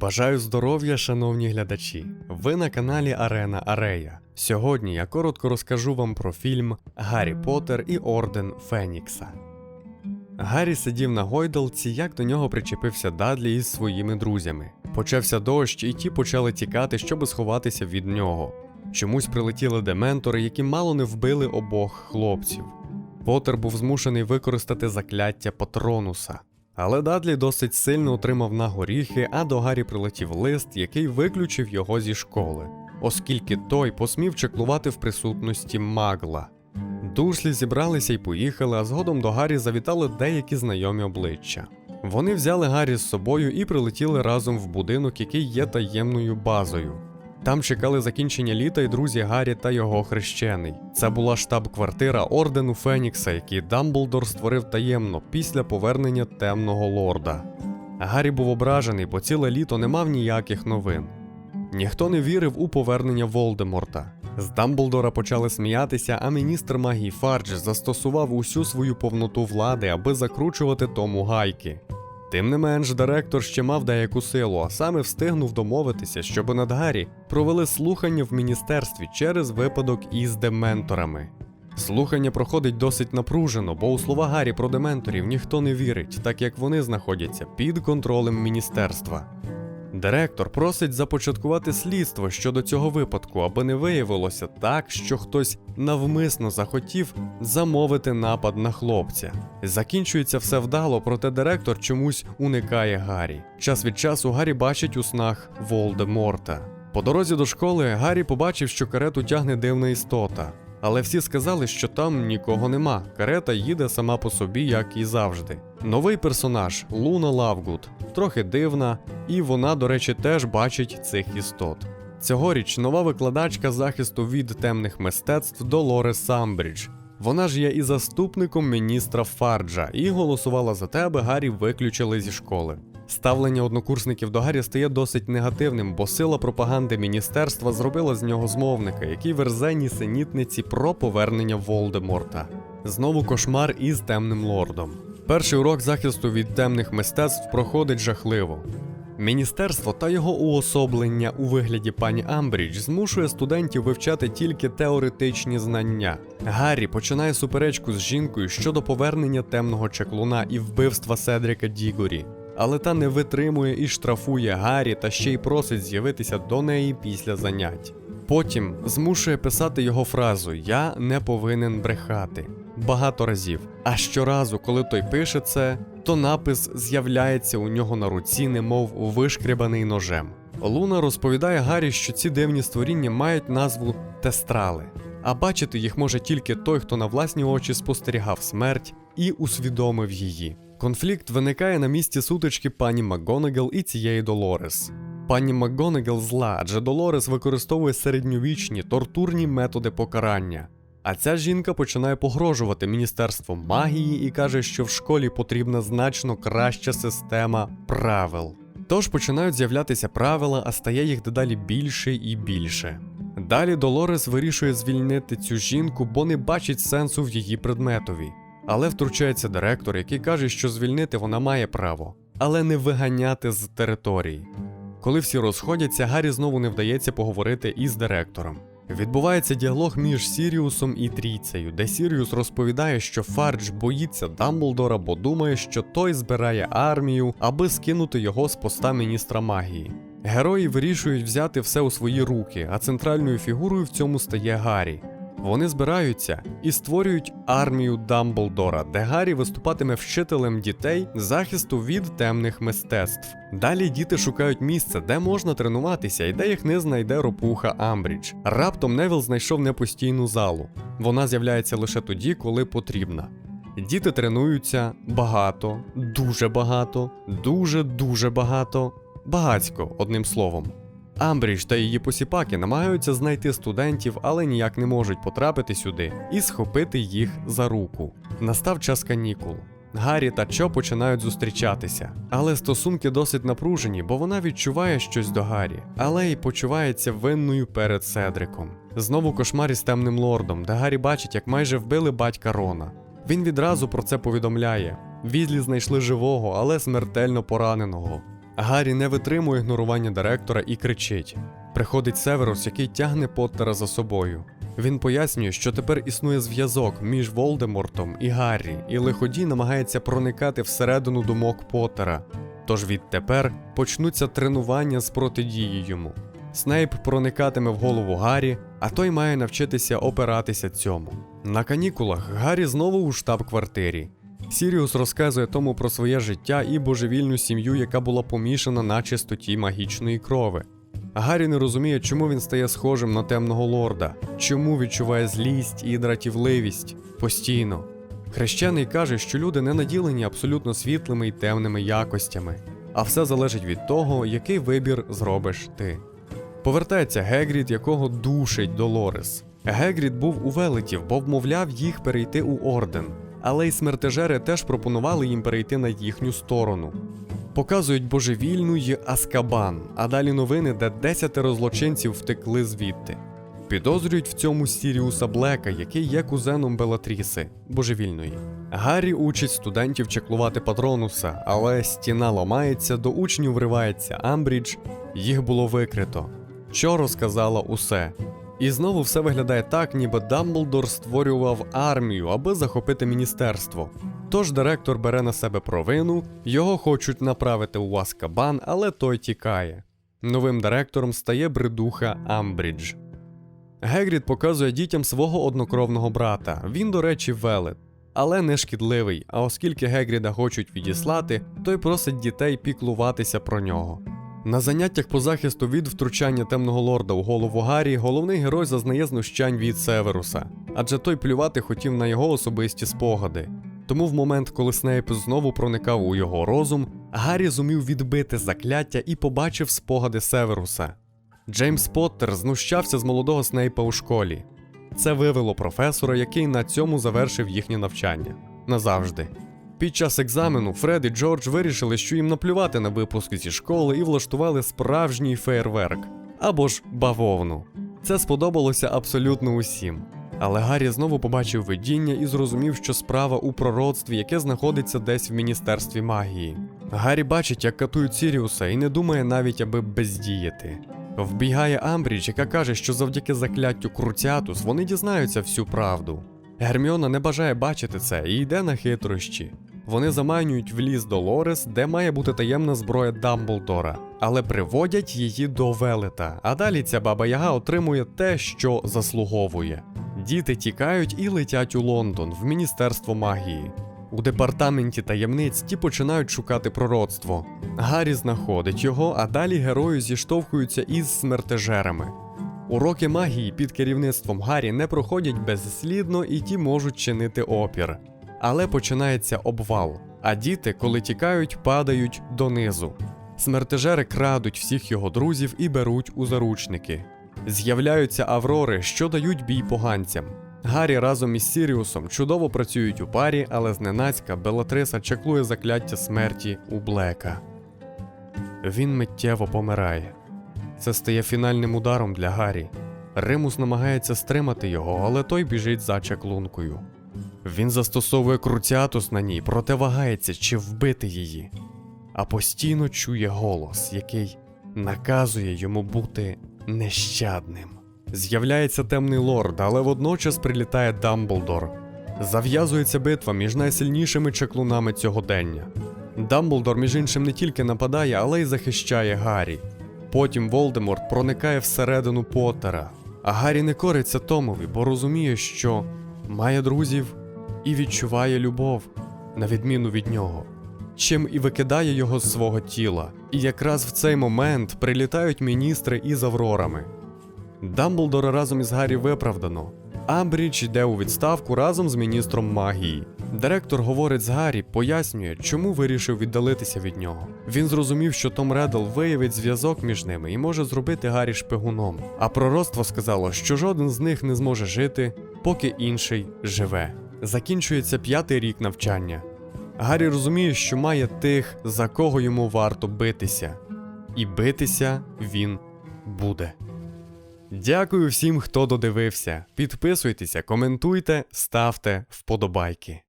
Бажаю здоров'я, шановні глядачі. Ви на каналі Арена Арея. Сьогодні я коротко розкажу вам про фільм Гаррі Поттер і Орден Фенікса. Гаррі сидів на гойдалці, як до нього причепився Дадлі із своїми друзями. Почався дощ, і ті почали тікати, щоб сховатися від нього. Чомусь прилетіли дементори, які мало не вбили обох хлопців. Поттер був змушений використати закляття Патронуса. Але Дадлі досить сильно отримав на горіхи, а до Гаррі прилетів лист, який виключив його зі школи, оскільки той посмів чеклувати в присутності магла. Дурслі зібралися і поїхали, а згодом до Гаррі завітали деякі знайомі обличчя. Вони взяли Гаррі з собою і прилетіли разом в будинок, який є таємною базою. Там чекали закінчення літа і друзі Гаррі та його хрещений. Це була штаб-квартира ордену Фенікса, який Дамблдор створив таємно після повернення темного лорда. Гаррі був ображений, бо ціле літо не мав ніяких новин. Ніхто не вірив у повернення Волдеморта. З Дамблдора почали сміятися, а міністр магії Фардж застосував усю свою повноту влади, аби закручувати тому гайки. Тим не менш, директор ще мав деяку силу, а саме встигнув домовитися, щоб над Гаррі провели слухання в міністерстві через випадок із дементорами. Слухання проходить досить напружено, бо у слова Гаррі про дементорів ніхто не вірить, так як вони знаходяться під контролем міністерства. Директор просить започаткувати слідство щодо цього випадку, аби не виявилося так, що хтось навмисно захотів замовити напад на хлопця. Закінчується все вдало, проте директор чомусь уникає Гаррі. Час від часу Гаррі бачить у снах Волдеморта. По дорозі до школи Гаррі побачив, що карету тягне дивна істота. Але всі сказали, що там нікого нема. Карета їде сама по собі, як і завжди. Новий персонаж Луна Лавгуд, трохи дивна, і вона, до речі, теж бачить цих істот. Цьогоріч нова викладачка захисту від темних мистецтв Долорес Самбрідж. Вона ж є і заступником міністра Фарджа і голосувала за те, аби Гаррі виключили зі школи. Ставлення однокурсників до Гаррі стає досить негативним, бо сила пропаганди міністерства зробила з нього змовника, який верзе нісенітниці про повернення Волдеморта. Знову кошмар із темним лордом. Перший урок захисту від темних мистецтв проходить жахливо. Міністерство та його уособлення у вигляді пані Амбрідж змушує студентів вивчати тільки теоретичні знання. Гаррі починає суперечку з жінкою щодо повернення темного чаклуна і вбивства Седріка Дігорі. Але та не витримує і штрафує Гаррі та ще й просить з'явитися до неї після занять. Потім змушує писати його фразу Я не повинен брехати багато разів. А щоразу, коли той пише це, то напис з'являється у нього на руці, немов вишкрябаний ножем. Луна розповідає Гаррі, що ці дивні створіння мають назву тестрали, а бачити їх може тільки той, хто на власні очі спостерігав смерть і усвідомив її. Конфлікт виникає на місці сутички пані МакГонагал і цієї Долорес. Пані МакГонагал зла, адже Долорес використовує середньовічні тортурні методи покарання. А ця жінка починає погрожувати Міністерством магії і каже, що в школі потрібна значно краща система правил. Тож починають з'являтися правила, а стає їх дедалі більше і більше. Далі Долорес вирішує звільнити цю жінку, бо не бачить сенсу в її предметові. Але втручається директор, який каже, що звільнити вона має право, але не виганяти з території. Коли всі розходяться, Гаррі знову не вдається поговорити із директором. Відбувається діалог між Сіріусом і Трійцею, де Сіріус розповідає, що Фардж боїться Дамблдора, бо думає, що той збирає армію, аби скинути його з поста міністра магії. Герої вирішують взяти все у свої руки, а центральною фігурою в цьому стає Гаррі. Вони збираються і створюють армію Дамблдора, де Гаррі виступатиме вчителем дітей захисту від темних мистецтв. Далі діти шукають місце, де можна тренуватися, і де їх не знайде ропуха Амбрідж. Раптом Невіл знайшов непостійну залу. Вона з'являється лише тоді, коли потрібна. Діти тренуються багато, дуже багато, дуже дуже багато, багацько, одним словом. Амбрідж та її посіпаки намагаються знайти студентів, але ніяк не можуть потрапити сюди і схопити їх за руку. Настав час канікул. Гаррі та Чо починають зустрічатися, але стосунки досить напружені, бо вона відчуває щось до Гаррі, але й почувається винною перед Седриком. Знову кошмар із темним лордом, де Гаррі бачить, як майже вбили батька Рона. Він відразу про це повідомляє. Відлі знайшли живого, але смертельно пораненого. Гаррі не витримує ігнорування директора і кричить. Приходить Северус, який тягне Поттера за собою. Він пояснює, що тепер існує зв'язок між Волдемортом і Гаррі, і лиходій намагається проникати всередину думок Поттера. Тож відтепер почнуться тренування з протидії йому. Снейп проникатиме в голову Гаррі, а той має навчитися опиратися цьому. На канікулах Гаррі знову у штаб-квартирі. Сіріус розказує тому про своє життя і божевільну сім'ю, яка була помішана на чистоті магічної крови. Гаррі не розуміє, чому він стає схожим на темного лорда, чому відчуває злість і дратівливість постійно. Хрещений каже, що люди не наділені абсолютно світлими і темними якостями, а все залежить від того, який вибір зробиш ти. Повертається Гегрід, якого душить Долорес. Гегрід був у велетів, бо вмовляв їх перейти у орден, але й смертежери теж пропонували їм перейти на їхню сторону. Показують божевільну й Аскабан, а далі новини, де десятеро злочинців втекли звідти. Підозрюють в цьому Сіріуса Блека, який є кузеном Белатріси, божевільної. Гаррі учить студентів чеклувати патронуса, але стіна ламається, до учнів вривається Амбрідж, їх було викрито. Що розказала усе. І знову все виглядає так, ніби Дамблдор створював армію, аби захопити міністерство. Тож директор бере на себе провину, його хочуть направити у Аскабан, але той тікає. Новим директором стає бридуха Амбрідж. Гегрід показує дітям свого однокровного брата. Він, до речі, велет, але не шкідливий. А оскільки Гегріда хочуть відіслати, той просить дітей піклуватися про нього. На заняттях по захисту від втручання темного лорда у голову Гаррі головний герой зазнає знущань від Северуса, адже той плювати хотів на його особисті спогади. Тому в момент, коли Снейп знову проникав у його розум, Гаррі зумів відбити закляття і побачив спогади Северуса. Джеймс Поттер знущався з молодого Снейпа у школі. Це вивело професора, який на цьому завершив їхнє навчання назавжди. Під час екзамену Фред і Джордж вирішили, що їм наплювати на випуск зі школи і влаштували справжній фейерверк або ж бавовну. Це сподобалося абсолютно усім. Але Гаррі знову побачив видіння і зрозумів, що справа у пророцтві, яке знаходиться десь в міністерстві магії. Гаррі бачить, як катують Сіріуса, і не думає навіть, аби бездіяти. Вбігає Амбрідж, яка каже, що завдяки закляттю Круцятус вони дізнаються всю правду. Герміона не бажає бачити це і йде на хитрощі. Вони заманюють в ліс Долорес, де має бути таємна зброя Дамблдора, але приводять її до велета. А далі ця баба Яга отримує те, що заслуговує. Діти тікають і летять у Лондон в Міністерство магії. У департаменті таємниць ті починають шукати пророцтво. Гаррі знаходить його, а далі герої зіштовхуються із смертежерами. Уроки магії під керівництвом Гаррі не проходять безслідно і ті можуть чинити опір. Але починається обвал, а діти, коли тікають, падають донизу. Смертежери крадуть всіх його друзів і беруть у заручники. З'являються аврори, що дають бій поганцям. Гаррі разом із Сіріусом чудово працюють у парі, але зненацька Белатриса чеклує закляття смерті у Блека. Він миттєво помирає. Це стає фінальним ударом для Гаррі. Римус намагається стримати його, але той біжить за чаклункою. Він застосовує круцятус на ній, проте вагається, чи вбити її, а постійно чує голос, який наказує йому бути нещадним. З'являється темний лорд, але водночас прилітає Дамблдор. Зав'язується битва між найсильнішими чаклунами цього дення. Дамблдор, між іншим, не тільки нападає, але й захищає Гаррі. Потім Волдеморт проникає всередину Поттера, а Гаррі не кориться Томові, бо розуміє, що має друзів і відчуває любов, на відміну від нього, чим і викидає його з свого тіла. І якраз в цей момент прилітають міністри із аврорами. Дамблдора разом із Гаррі виправдано. Амбрідж йде у відставку разом з міністром магії. Директор говорить з Гаррі, пояснює, чому вирішив віддалитися від нього. Він зрозумів, що Том Реддл виявить зв'язок між ними і може зробити Гаррі шпигуном. А пророцтво сказало, що жоден з них не зможе жити, поки інший живе. Закінчується п'ятий рік навчання. Гаррі розуміє, що має тих, за кого йому варто битися. І битися він буде. Дякую всім, хто додивився. Підписуйтеся, коментуйте, ставте вподобайки.